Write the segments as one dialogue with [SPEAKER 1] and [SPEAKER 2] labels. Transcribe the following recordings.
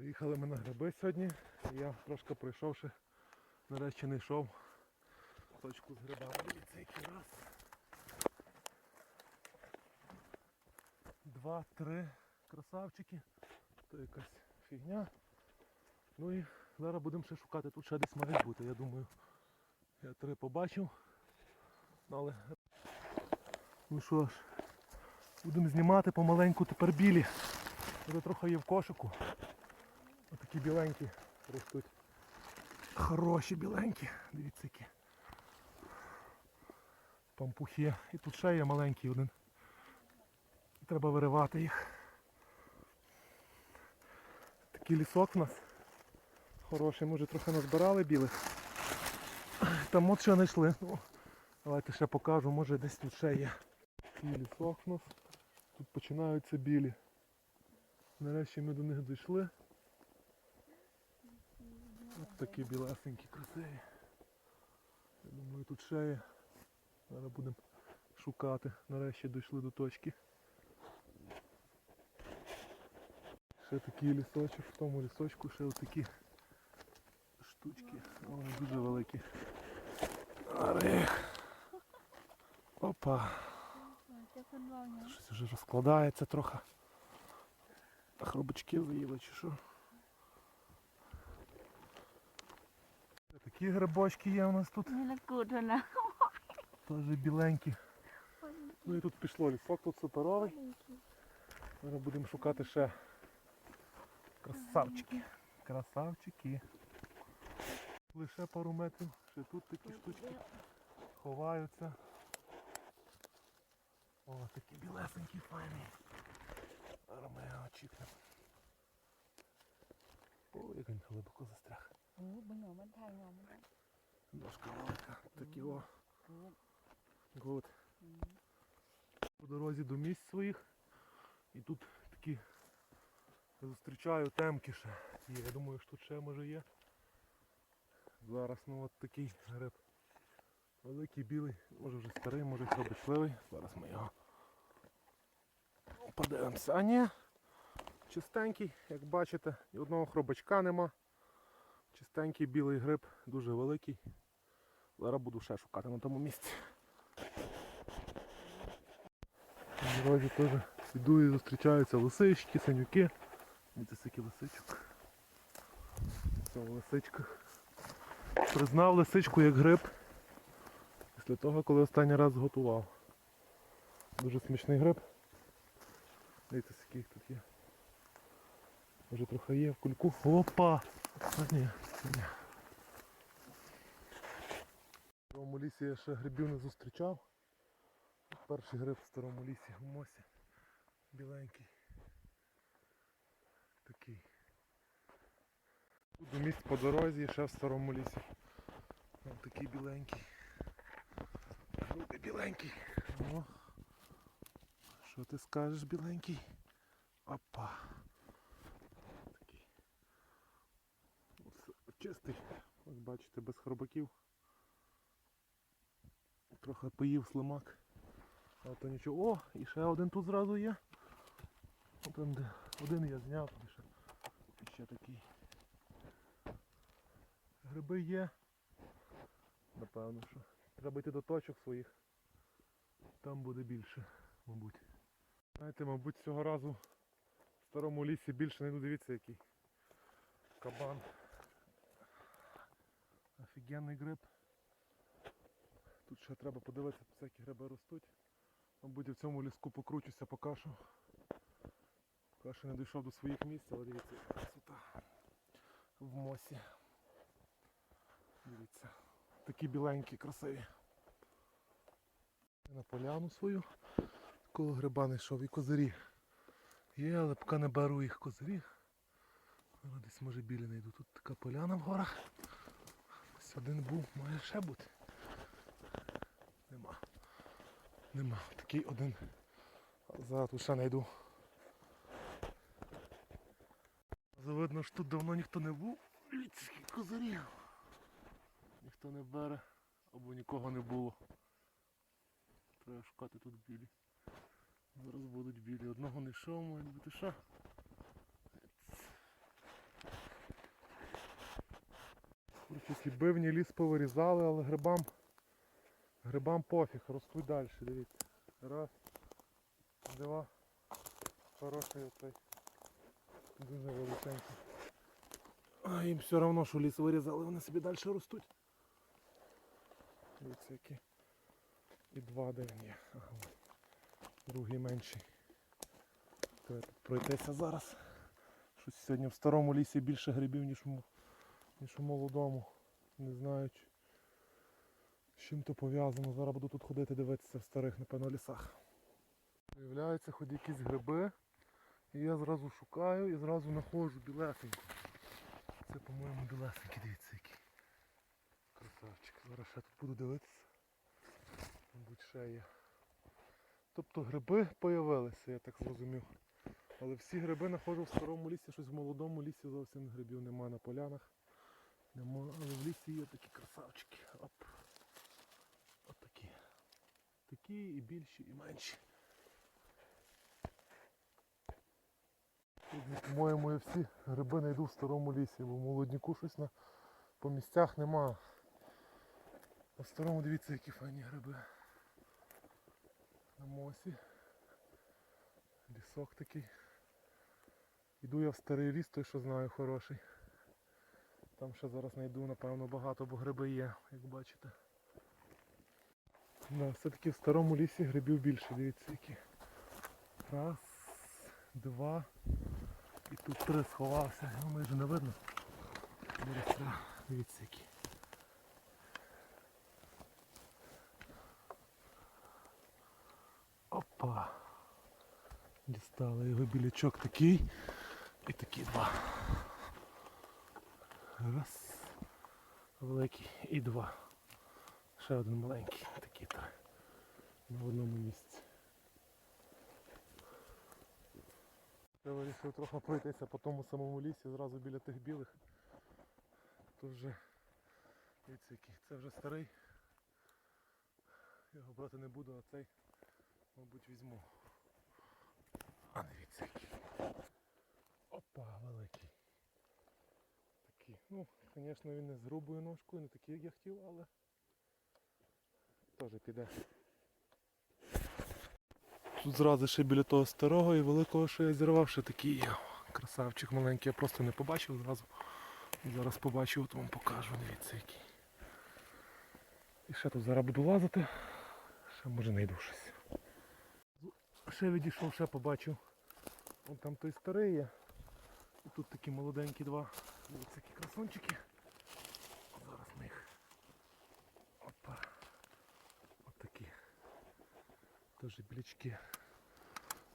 [SPEAKER 1] Приїхали ми на гриби сьогодні. Я трошки пройшовши, нарешті не йшов точку з грибами. Дивіться, який раз. Два, три красавчики. То якась фігня. Ну і зараз будемо ще шукати. Тут ще десь мають бути, я думаю. Я три побачив. Ну, Але... Ну що ж, будемо знімати помаленьку тепер білі. Вже трохи є в кошику. Отакі біленькі ростуть. Хороші біленькі. Дивіться які. Пампухи. І тут ще є маленький один. Треба виривати їх. Такий лісок в нас. Хороший, може трохи назбирали білих. Там от що знайшли. Ну, давайте ще покажу, може десь тут ще є. Такий лісок в нас. Тут починаються білі. Нарешті ми до них дійшли такі білесенькі, красиві. Я думаю тут шеї. Зараз будемо шукати. Нарешті дійшли до точки. Ще такий лісочок, в тому лісочку ще отакі штучки. Вони дуже великі. Орех. Опа. Щось вже розкладається трохи. Хробочки виїли чи що. Такі грибочки є у нас тут.
[SPEAKER 2] Накудана.
[SPEAKER 1] Теж біленькі. Ну і тут пішло, лісок тут суперовий. Зараз будемо шукати ще красавчики. Красавчики. Лише пару метрів, ще тут такі штучки ховаються. О, такі білесенькі файні. Зараз ми його очікнемо. О, як він глибоко застряг.
[SPEAKER 2] โอ้บึงเหงามันถ่ายเหงามันได้
[SPEAKER 1] Ножка велика. Такі о.
[SPEAKER 2] โอ้
[SPEAKER 1] Гуд. По дорозі до місць своїх. І тут такі зустрічаю темки ще. Є. Я думаю, що тут ще може є. Зараз ну от такий гриб. Великий білий, може вже старий, може хробочливий. Зараз ми його подивимося. А ні, чистенький, як бачите, ні одного хробачка нема. Чистенький білий гриб, дуже великий. Зараз буду ще шукати на тому місці. На теж іду і зустрічаються лисички, синюки. Дивіться, скільки лисичок. Це лисичка. Признав лисичку як гриб. Після того, коли останній раз готував. Дуже смачний гриб. Дивіться, їх тут є. Може трохи є в кульку. Опа! Ні. В старому лісі я ще грибів не зустрічав. Перший гриб в старому лісі в мосі. Біленький. Такий. Тут місць по дорозі ще в старому лісі. Ось такий біленький. Грубий біленький. О. Що ти скажеш, біленький? Опа. Такий. Ось Чистий. Ось бачите, без хробаків. Трохи поїв слимак. А то нічого. О, і ще один тут зразу є. Один, де- один я зняв, і ще, і ще такий. Гриби є. Напевно, що. Треба йти до точок своїх. Там буде більше, мабуть. Знаєте, мабуть, цього разу в старому лісі більше не йду. Дивіться який. Кабан. Офігенний гриб. Тут ще треба подивитися, всякі гриби ростуть. Мабуть, в цьому ліску покручуся, покашу. Поки що не дійшов до своїх місць, але дивіться, красота. В мосі. Дивіться. Такі біленькі, красиві. На поляну свою. Коло гриба не йшов і козирі. Є, але поки не беру їх козирі. Десь може білі не йду. Тут така поляна в горах. Ось один був, має ще бути. Нема. Нема. Такий один. Зараз тут ще. Завидно, що тут давно ніхто не був. Скільки козарів. Ніхто не бере, або нікого не було. Треба шукати тут білі. Зараз будуть білі. Одного не йшов, має бути що. Тільки бивні ліс повирізали, але грибам, грибам пофіг, ростуть далі, дивіться. Раз, два. Хороший оцей. Дуже величенький. А їм все одно, що ліс вирізали, вони собі далі ростуть. Дивіться які. І два є. Ага. Другий менший. Треба пройтися зараз. Щось сьогодні в старому лісі більше грибів, ніж м- ніж у молодому. Не знаю, з чим то пов'язано. Зараз буду тут ходити дивитися в старих, напевно, лісах. Виявляється, хоч якісь гриби. І я зразу шукаю і зразу знаходжу білесеньку. Це, по-моєму, білесенький, дивіться який. Красавчик. Зараз ще тут буду дивитися. Мабуть, ще є. Тобто гриби появилися, я так зрозумів. Але всі гриби знаходжу в старому лісі, щось в молодому лісі зовсім грибів немає на полянах. Але в лісі є такі красавчики. Оп. От такі. І більші, і менші. По-моєму, я всі гриби знайду в старому лісі, бо в молодняку щось на, по місцях нема. А в старому дивіться, які файні гриби. На мосі. Лісок такий. Іду я в старий ліс, той що знаю хороший. Там ще зараз знайду, напевно, багато, бо гриби є, як бачите. Да, все-таки в старому лісі грибів більше, дивіться які. Раз, два. І тут три сховався, його майже не видно. Треба, дивіться які. Опа. Дістали його білячок такий і такі два. Раз. Великий і два. Ще один маленький. Такі три. На одному місці. Я вирішив трохи пройтися по тому самому лісі, зразу біля тих білих. Тут вже дивіться який. Це вже старий. Його брати не буду, а цей, мабуть, візьму. А дивіться який. Опа, великий. Ну, звісно, він не з грубою ножкою, не такий, як я хотів, але теж піде. Тут зразу ще біля того старого і великого, що я зірвав, ще такий. Красавчик маленький, я просто не побачив зразу. Зараз побачив, от вам покажу, дивіться який. І ще тут зараз буду лазити. Ще може знайду щось. Ще відійшов, ще побачив. Вон там той старий є. І тут такі молоденькі два. Дивіться, які красунчики. Зараз ми їх. Опа. От такі. Теж білячки.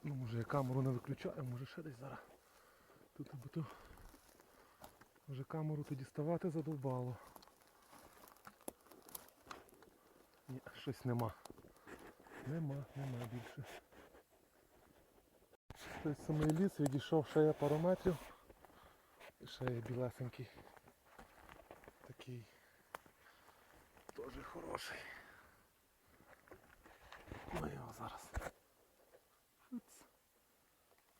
[SPEAKER 1] Ну може я камеру не виключаю, може ще десь зараз. Тут або то вже камеру тоді ставати задовбало. Ні, щось нема. Нема, нема більше. Той самий ліс, відійшов ще я пару метрів. Ще є білесенький. Такий. Теж хороший. Ну його зараз.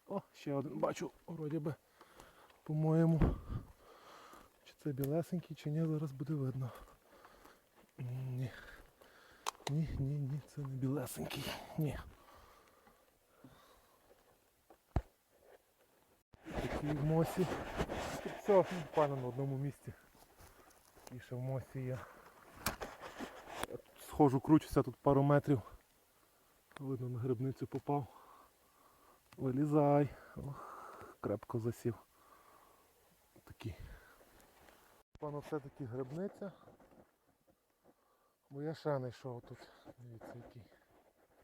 [SPEAKER 1] О, ще один бачу, вроді би, по-моєму. Чи це білесенький, чи ні, зараз буде видно. Ні. Ні, ні, ні, це не білесенький. Ні. Такий в мосі. Все буквально на одному місці. І ще в мосі є. Я тут схожу, кручуся тут пару метрів. Видно на грибницю попав. Вилізай. Ох, крепко засів. Такий. Пано все-таки грибниця. Бо я ще не йшов тут. Дивіться який.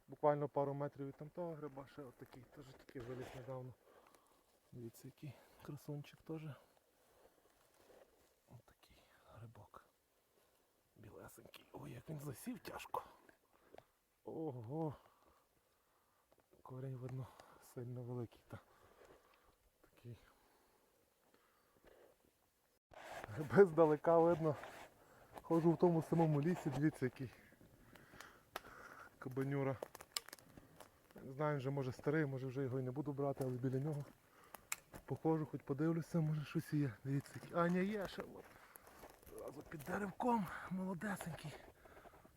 [SPEAKER 1] Буквально пару метрів від там того гриба, ще отакий, теж такий виліз недавно. Дивіться який красунчик теж. Ось такий грибок. Білесенький. Ой, як він засів тяжко. Ого. Корінь видно сильно великий та такий. Гриби здалека видно. Ходжу в тому самому лісі, дивіться який. Кабанюра. Не знаю, вже може старий, може вже його і не буду брати, але біля нього походжу, хоч подивлюся, може щось є. Дивіться. А, ні, є ще. От. Зразу під деревком, молодесенький.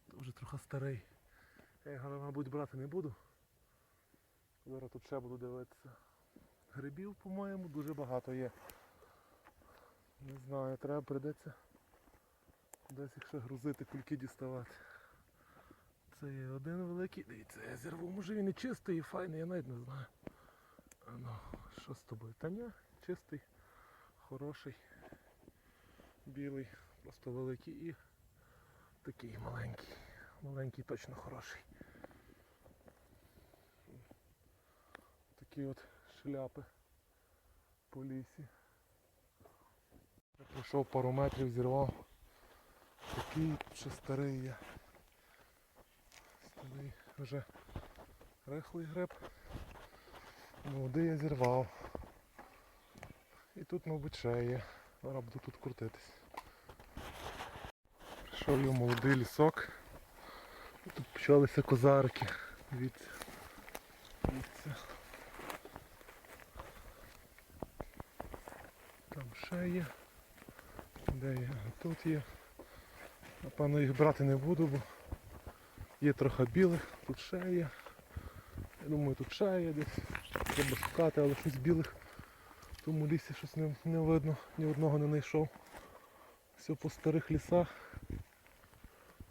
[SPEAKER 1] Дуже трохи старий. Я його, мабуть, брати не буду. Зараз тут ще буду дивитися. Грибів, по-моєму, дуже багато є. Не знаю, треба прийдеться десь їх ще грузити, кульки діставати. Це є один великий. Дивіться, я зірву. Може він і чистий, і файний, я навіть не знаю. Ну, що з тобою? Та ні, чистий, хороший, білий, просто великий і такий маленький. Маленький точно хороший. Такі от шляпи по лісі. Пройшов пару метрів, зірвав. Такий ще старий є. Старий вже рихлий гриб. Молодий я зірвав. І тут, мабуть, ще є. Зараз буду тут крутитись. Прийшов я молодий лісок. Тут почалися козарики. Дивіться. Дивіться. Там ще є. Де є? Тут є. Напевно їх брати не буду, бо є трохи білих, тут ще є. Я думаю, тут ще є десь. Треба шукати, але щось білих тому лісі щось не, не видно, ні одного не знайшов. Все по старих лісах,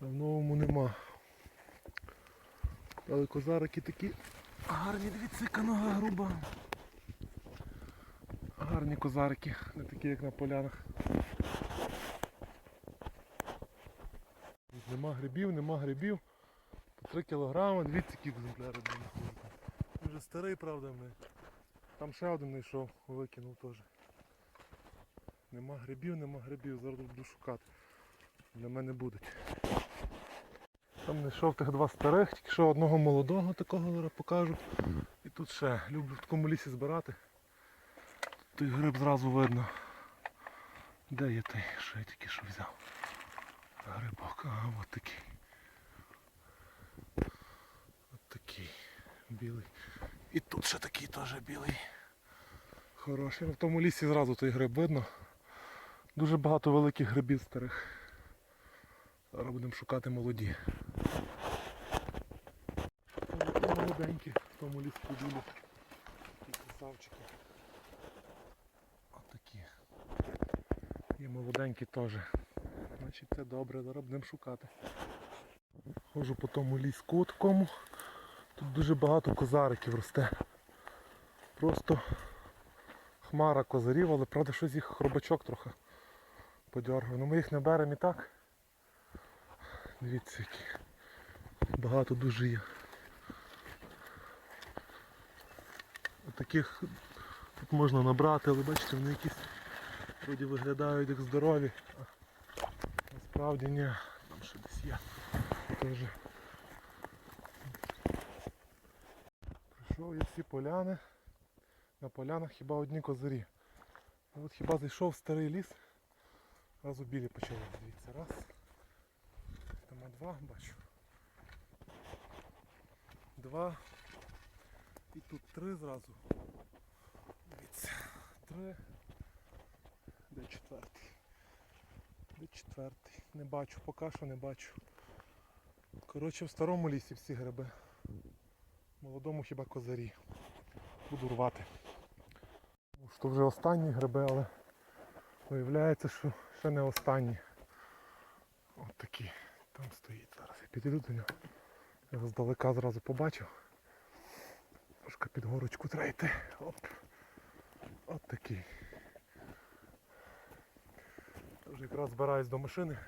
[SPEAKER 1] в новому нема. Але козарики такі гарні, дивіться, яка нога груба. Гарні козарики, не такі як на полянах. Нема грибів, нема грибів. По 3 кілограми, дивіться, які екземпляри. Він вже старий, правда, ми. Там ще один знайшов, викинув теж. Нема грибів, нема грибів, зараз буду шукати. Для мене будуть. Там знайшов тих два старих, тільки що одного молодого такого зараз покажу. І тут ще люблю в такому лісі збирати. Той гриб зразу видно. Де є той, що я тільки що взяв? Грибок, ага, от такий. От такий білий. І тут ще такий теж білий. Хороший. В тому лісі зразу той гриб видно. Дуже багато великих грибів старих. Зараз будемо шукати молоді. Такі Молоденькі в тому ліску білі. Такі красавчики. Отакі. І молоденькі теж. Значить це добре, зараз будемо шукати. Ходжу по тому ліску такому. Тут дуже багато козариків росте. Просто хмара козарів, але правда щось їх хробачок трохи подергав. Ну ми їх не беремо і так. Дивіться які. Багато дуже є. Таких тут можна набрати, але бачите, вони якісь вроді виглядають як здорові. А насправді ні. Там ще десь є. Теж. Прийшов я всі поляни. На полянах хіба одні козирі. От хіба зайшов старий ліс, разу білі почали. Дивіться, раз. Там два бачу. Два. І тут три зразу. Дивіться. Три. Де четвертий? Де четвертий? Не бачу, поки що не бачу. Коротше, в старому лісі всі гриби. Молодому хіба козарі. Буду рвати. Що вже останні гриби, але виявляється, що ще не останні. От такі. Там стоїть. Зараз я підійду до нього. Я здалека зразу побачив. Трошки під горочку треба йти. Оп. От такий. Вже якраз збираюсь до машини.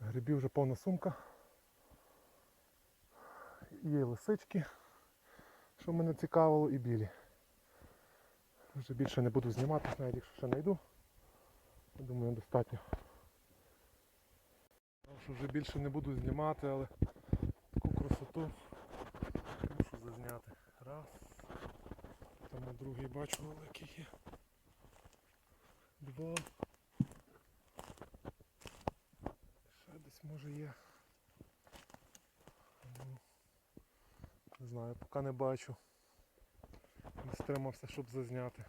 [SPEAKER 1] Грибів вже повна сумка. Є лисички, що мене цікавило, і білі. Вже більше не буду знімати, навіть якщо ще знайду. Думаю, достатньо. Що вже більше не буду знімати, але таку красоту Раз. Там другий бачу великий є. Два. Ще десь може є. Ну, Не знаю, поки не бачу. Не стримався, щоб зазняти.